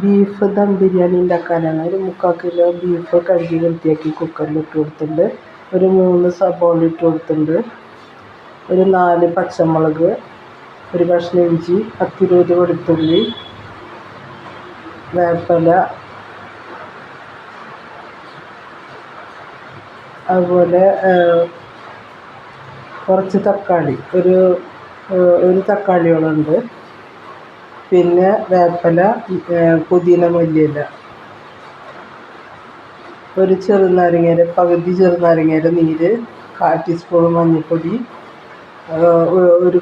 Beef dum biryani ഉണ്ടാക്കാനാണ്. ഒരു മുക്കാൽ കിലോ ബീഫ് കഴുകി വൃത്തിയാക്കി കുക്കറിൽ ഇട്ട് കൊടുത്തിട്ടുണ്ട്. ഒരു മൂന്ന് സബോള ഇട്ട് കൊടുത്തിട്ടുണ്ട്. ഒരു നാല് പച്ചമുളക് ഒരു കഷ്ണം ഇഞ്ചി പത്തിരുപത് വെളുത്തുള്ളി വേപ്പില അതുപോലെ കുറച്ച് തക്കാളി. ഒരു ഒരു തക്കാളിയോളമുണ്ട് പിന്നെ വേപ്പില പുതിന മല്ലിയില. ഒരു ചെറുനാരങ്ങയുടെ പകുതി ചെറുനാരങ്ങയുടെ നീര് കാൽ ടീസ്പൂൺ മഞ്ഞൾപ്പൊടി ഒരു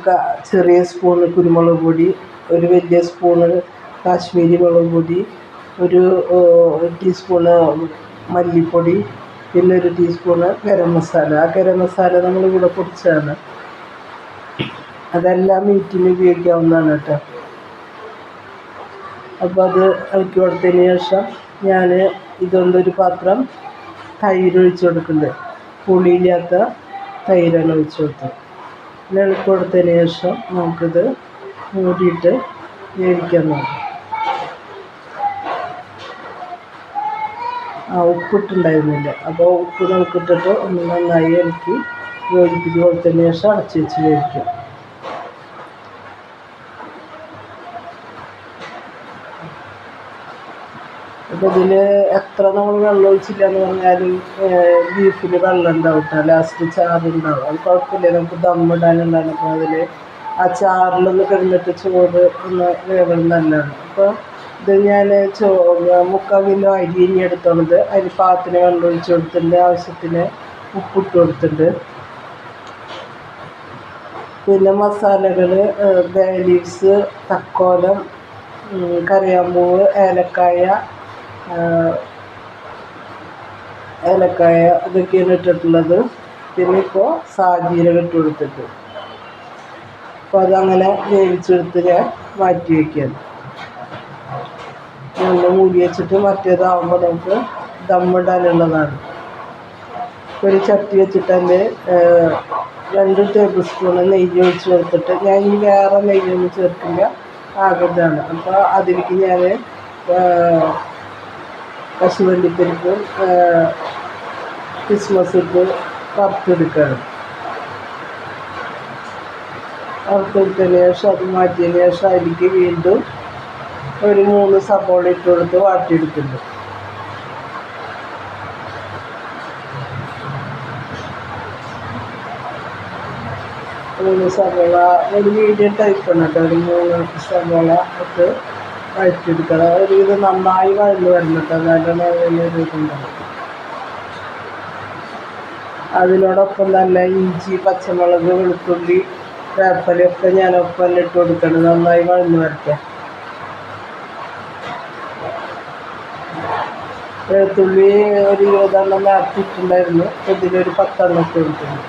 ചെറിയ സ്പൂൺ കുരുമുളക് പൊടി ഒരു വലിയ സ്പൂണ് കാശ്മീരി മുളക് പൊടി ഒരു ടീസ്പൂണ് മല്ലിപ്പൊടി പിന്നെ ഒരു ടീസ്പൂണ് ഗരം മസാല. ആ ഗരം മസാല നമ്മൾ ഇവിടെ പൊടിച്ചതാണ് അതെല്ലാം മീറ്റിന് ഉപയോഗിക്കാവുന്നതാണ് കേട്ടോ. അപ്പോൾ അത് ഇളക്കി കൊടുത്തതിന് ശേഷം ഞാൻ ഇതുകൊണ്ടൊരു പാത്രം തൈര് ഒഴിച്ച് കൊടുക്കുന്നുണ്ട് പുളിയില്ലാത്ത തൈരാണ് ഒഴിച്ച് കൊടുത്തത് പിന്നെ ഇളക്കി കൊടുത്തതിന് ശേഷം നമുക്കിത് മൂടിയിട്ട് വേവിക്കാൻ നോക്കാം. ആ ഉപ്പിട്ടുണ്ടായിരുന്നില്ല. അപ്പോൾ ഉപ്പ് നമുക്കിട്ടിട്ട് ഒന്ന് നന്നായി ഇളക്കി യോജിപ്പിച്ച് കൊടുത്തതിന് ശേഷം അടച്ച് വെച്ച് വേവിക്കാം. അപ്പോൾ ഇതിൽ എത്ര നമ്മൾ വെള്ളം ഒഴിച്ചില്ല എന്ന് പറഞ്ഞാലും ബീഫിൽ വെള്ളം ഉണ്ടാവും ലാസ്റ്റ് ചാറുണ്ടാവും. അത് കുഴപ്പമില്ല. നമുക്ക് ദമ്മിടാനുണ്ടാണ് അപ്പോൾ അതിൽ ആ ചാറിലൊന്ന് കിടന്നിട്ട് ചോറ് ഒന്ന് വേവണം നല്ലതാണ്. അപ്പോൾ ഇത് ഞാൻ ചോ മുക്കാൽ കിലോ അരി ഇനി എടുത്തോളത് അതിന് പാത്തിന് വെള്ളം ഒഴിച്ച് കൊടുത്തിട്ടുണ്ട്. ആവശ്യത്തിന് ഉപ്പിട്ട് കൊടുത്തിട്ടുണ്ട്. പിന്നെ മസാലകൾ ബേ ലീവ്സ് തക്കോലം കറിയാമ്പൂവ് ഏലക്കായ ഏലക്കായ ഇതൊക്കെയാണ് ഇട്ടിട്ടുള്ളത്. പിന്നെ ഇപ്പോൾ സാജീരകം ഇട്ട് കൊടുത്തിട്ട്. അപ്പോൾ അതങ്ങനെ വേവിച്ചെടുത്ത് ഞാൻ മാറ്റി വയ്ക്കുകയാണ് നല്ല മൂടി വെച്ചിട്ട് മറ്റേതാവുമ്പോൾ നമുക്ക് ദമ്മിടാനുള്ളതാണ് ഒരു ചട്ടി വെച്ചിട്ട് അതിൽ രണ്ട് ടേബിൾ സ്പൂൺ നെയ്യ് ഒഴിച്ച് കൊടുത്തിട്ട് ഞാൻ ഇനി വേറെ നെയ്യൊന്നും ചേർക്കില്ല. ആകൃതാണ് അപ്പോൾ അതിലേക്ക് ഞാൻ കശുവണ്ടിപ്പരിപ്പ് ക്രിസ്മസ് ഇട്ട് വറുത്തെടുക്കുകയാണ് വറുത്തെടുത്തതിന് ശേഷം അത് മാറ്റിയതിന് ശേഷം അതിലേക്ക് വീണ്ടും ഒരു മൂന്ന് സബോള ഇട്ട് കൊടുത്ത് വാട്ടിയെടുക്കുന്നു. മൂന്ന് സബോള ഒരു മീഡിയം ടൈപ്പാണ് കേട്ടോ ഒരു മൂന്ന് സബോള ഇട്ട് വഴറ്റിയെടുക്കുക ഒരു ഇത് നന്നായി വഴന്ന് വരണം കേട്ടോ എന്നാലാണ് അതിനൊരു ഇതുണ്ടാവും അതിനോടൊപ്പം തന്നെ ഇഞ്ചി പച്ചമുളക് വെളുത്തുള്ളി വേപ്പലയൊക്കെ ഞാൻ ഒപ്പം ഇട്ട് കൊടുക്കണം നന്നായി വഴന്ന് വരട്ടെ. വെളുത്തുള്ളി ഒരു ഇരുപതെണ്ണം നേരത്തെ ഇട്ടുണ്ടായിരുന്നു ഇതിലൊരു പത്തെണ്ണം ഇട്ട് കൊടുക്കുന്നു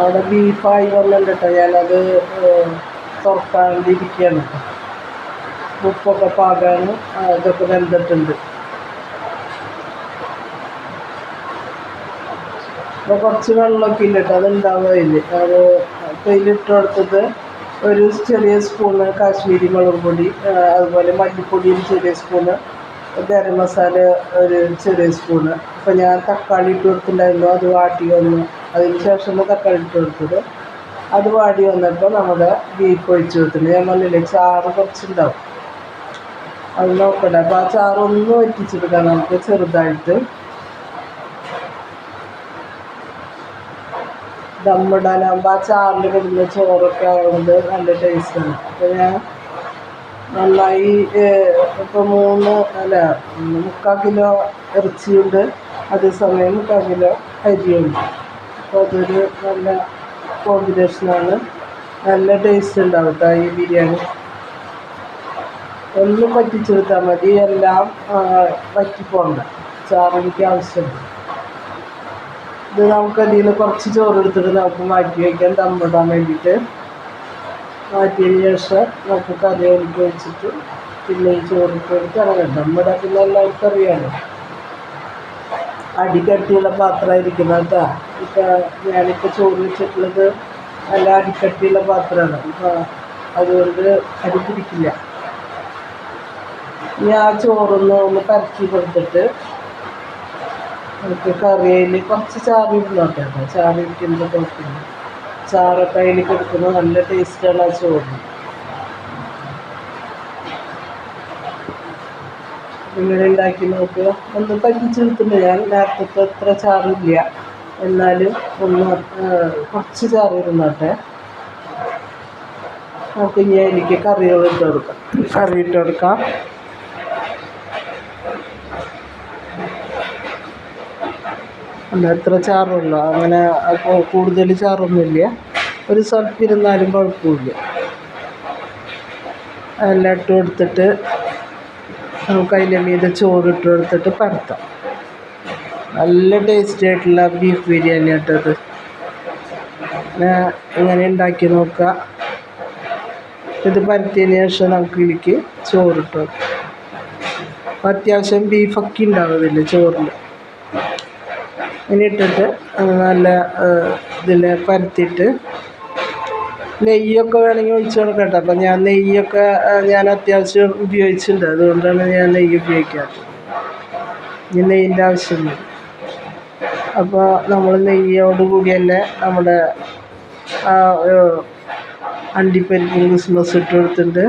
അവിടെ ബീഫായി വന്നിട്ടുണ്ട് ഞാനത് തുറക്കാണ്ടിരിക്കുകയാണ് ഉപ്പൊക്കെ പാകാനും ഇതൊക്കെ വെന്തിട്ടുണ്ട്. അപ്പോൾ കുറച്ച് വെള്ളമൊക്കെ ഇല്ല കേട്ടോ അത് ഇതിലിട്ട് കൊടുത്തത് ഒരു ചെറിയ സ്പൂണ് കാശ്മീരി മുളക് പൊടി അതുപോലെ മല്ലിപ്പൊടി ഒരു ചെറിയ സ്പൂണ് ഗരം മസാല ഒരു ചെറിയ സ്പൂണ്. അപ്പോൾ ഞാൻ തക്കാളി ഇട്ട് കൊടുത്തിട്ടുണ്ടായിരുന്നു. അത് വാട്ടി വന്നു. അതിന് ശേഷം തക്കാളി ഇട്ട് കൊടുത്തത്. അത് വാടി വന്നപ്പോൾ നമ്മുടെ ബീഫ് ഒഴിച്ച് കൊടുത്തിട്ടുണ്ട്. ഞാൻ പറഞ്ഞില്ലേ ചാറ് കുറച്ചുണ്ടാവും. അത് നോക്കട്ടെ. അപ്പോൾ ആ ചാറൊന്നും വറ്റിച്ചെടുക്കാം നമുക്ക് ചെറുതായിട്ട്. ദമ്മിടാനാകുമ്പോൾ ആ ചാറിൽ കിടന്ന ചോറൊക്കെ ആവുന്നത് നല്ല ടേസ്റ്റാണ് അപ്പോൾ ഞാൻ നന്നായി ഇപ്പോൾ മൂന്ന് അല്ല മുക്കാൽ കിലോ ഇറച്ചിയുണ്ട്. അതേസമയം മുക്കാൽ കിലോ അരിയുണ്ട്. അതൊരു നല്ല കോമ്പിനേഷനാണ് നല്ല ടേസ്റ്റ് ഉണ്ടാവും ഈ ബിരിയാണി. ഒന്നും വറ്റിച്ചെടുത്താൽ മതി. എല്ലാം വറ്റിപ്പോണ്ട ചാറിക്ക് ആവശ്യമുണ്ട് ഇത് നമുക്ക് അതിൽ നിന്ന് കുറച്ച് ചോറ് എടുത്തിട്ട് നമുക്ക് മാറ്റി വയ്ക്കാം. തമ്മിടാൻ വേണ്ടിയിട്ട്. മാറ്റിയതിന് ശേഷം നമുക്ക് കറി ഒഴിച്ച് വെച്ചിട്ട് പിന്നെ ഈ ചോറിട്ട് എടുത്ത് ഇറങ്ങാം. നമ്മുടെ പിന്നെ എല്ലാവർക്കും അറിയാമല്ലോ അടിക്കട്ടിയുള്ള പാത്രമായിരിക്കണം കേട്ടോ. ഇപ്പൊ ഞാനിപ്പോൾ ചോറ് വെച്ചിട്ടുള്ളത് നല്ല അടിക്കട്ടിയുള്ള പാത്രമാണ്. അപ്പോൾ അതുകൊണ്ട് അടി പിടിക്കില്ല ഇനി ആ ചോറൊന്ന് ഒന്ന് പരത്തി കൊടുത്തിട്ട് നമുക്ക് കറിയിൽ കുറച്ച് ചാറ് ഇടുന്നോട്ടെ കേട്ടോ ചാറ് ചാറൊക്കെ അതിൽ കിടക്കുന്നത് നല്ല ടേസ്റ്റാണ് ആ ചോറിന് ഇങ്ങനെ ഉണ്ടാക്കി നോക്കുക. ഒന്ന് പറ്റിച്ചെടുത്തിട്ടുണ്ട് ഞാൻ നേരത്തെ അത്ര ചാറില്ല. എന്നാലും ഒന്ന് കുറച്ച് ചാറ് ഇരുന്നോട്ടെ നമുക്ക് ഇനി എനിക്ക് കറികൾ ഇട്ട് കൊടുക്കാം. കറി ഇട്ട് കൊടുക്കാം. അല്ല എത്ര ചാറുള്ളൂ. അങ്ങനെ അപ്പോൾ കൂടുതൽ ചാറൊന്നുമില്ല. ഒരു സ്വല്പം ഇരുന്നാലും കുഴപ്പമില്ല. എല്ലാം ഇട്ട് കൊടുത്തിട്ട് നമുക്ക് അതിന്റെ മീതെ ചോറ് ഇട്ട് കൊടുത്തിട്ട് പരത്താം. നല്ല ടേസ്റ്റി ആയിട്ടുള്ള ബീഫ് ബിരിയാണി ഇട്ടത് ഇങ്ങനെ ഉണ്ടാക്കി നോക്കുക ഇത് പരത്തിയതിന് ശേഷം നമുക്ക് ഇതിലേക്ക് ചോറിട്ട് അപ്പോൾ അത്യാവശ്യം ബീഫൊക്കെ ഉണ്ടാവുന്നില്ല ചോറിൽ ഇങ്ങനെ ഇട്ടിട്ട് നല്ല ഇതിൽ പരത്തിയിട്ട് നെയ്യൊക്കെ വേണമെങ്കിൽ ഒഴിച്ച് കൊടുക്കാം കേട്ടോ. അപ്പം ഞാൻ നെയ്യൊക്കെ ഞാൻ അത്യാവശ്യം ഉപയോഗിച്ചിട്ടുണ്ട്. അതുകൊണ്ടാണ് ഞാൻ നെയ്യ് ഉപയോഗിക്കാറ് ഇനി നെയ്യിന്റെ ആവശ്യമില്ല. അപ്പോൾ നമ്മൾ നെയ്യോട് കൂടി തന്നെ നമ്മുടെ അണ്ടിപ്പരിപ്പും ക്രിസ്മസ് ഇട്ട് കൊടുത്തിട്ട്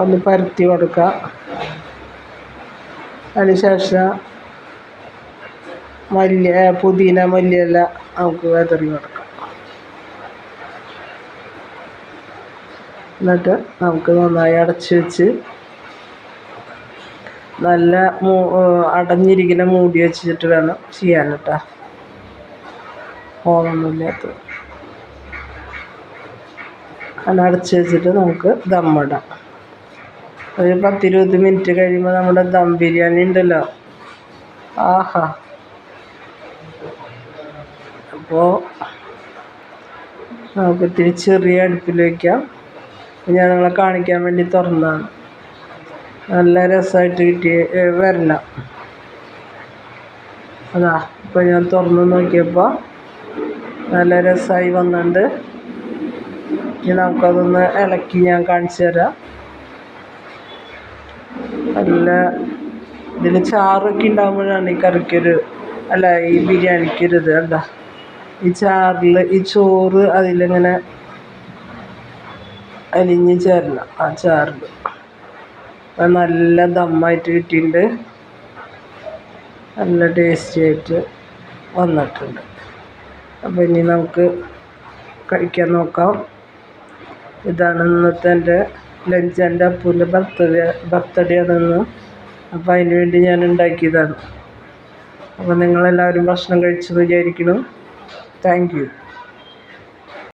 ഒന്ന് പരത്തി കൊടുക്കുക അതിന് ശേഷം മല്ലി പുതിന മല്ലിയെല്ലാം നമുക്ക് വിതറി കൊടുക്കാം. എന്നിട്ട് നമുക്ക് നന്നായി അടച്ച് വെച്ച് നല്ല മൂ അടഞ്ഞിരിക്കുന്ന മൂടി വെച്ചിട്ട് വേണം ചെയ്യാൻ കേട്ടോ. ഓണമൊന്നുമില്ലാത്ത അങ്ങനെ അടച്ച് വെച്ചിട്ട് നമുക്ക് ദമ്മിടാം ഒരു പത്തിരുപത് മിനിറ്റ് കഴിയുമ്പോൾ നമ്മുടെ ദം ബിരിയാണി ഉണ്ടല്ലോ. ആഹാ. അപ്പോൾ നമുക്ക് ഇത്തിരി ചെറിയ അടുപ്പിൽ വയ്ക്കാം ഞാൻ നിങ്ങളെ കാണിക്കാൻ വേണ്ടി തുറന്നതാണ്. നല്ല രസമായിട്ട് കിട്ടി വരല. അതാ ഇപ്പോൾ ഞാൻ തുറന്ന് നോക്കിയപ്പോൾ നല്ല രസമായി വന്നിട്ടുണ്ട് ഇനി നമുക്കതൊന്ന് ഇളക്കി ഞാൻ കാണിച്ചു തരാം. നല്ല ഇതിൽ ചാറൊക്കെ ഉണ്ടാകുമ്പോഴാണ് ഈ കറിക്കൊരു അല്ല ഈ ബിരിയാണിക്കൊരു ഇത് എന്താ ഈ ചാറിൽ ഈ ചോറ് അതിലിങ്ങനെ അലിഞ്ഞ് ചേരണം ആ ചാറിൽ നല്ല ദമ്മായിട്ട് കിട്ടിയിട്ടുണ്ട്. നല്ല ടേസ്റ്റി ആയിട്ട് വന്നിട്ടുണ്ട്. അപ്പോൾ ഇനി നമുക്ക് കഴിക്കാൻ നോക്കാം. ഇതാണ് ഇന്നത്തെ എന്റെ ലഞ്ച് എന്റെ അപ്പൂന്റെ ബർത്ത്ഡേ ബർത്ത്ഡേ ആണെന്ന് അപ്പോൾ അതിന് വേണ്ടി ഞാൻ ഉണ്ടാക്കിയതാണ്. അപ്പോൾ നിങ്ങളെല്ലാവരും ഭക്ഷണം കഴിച്ചു വിചാരിക്കുന്നു. Thank you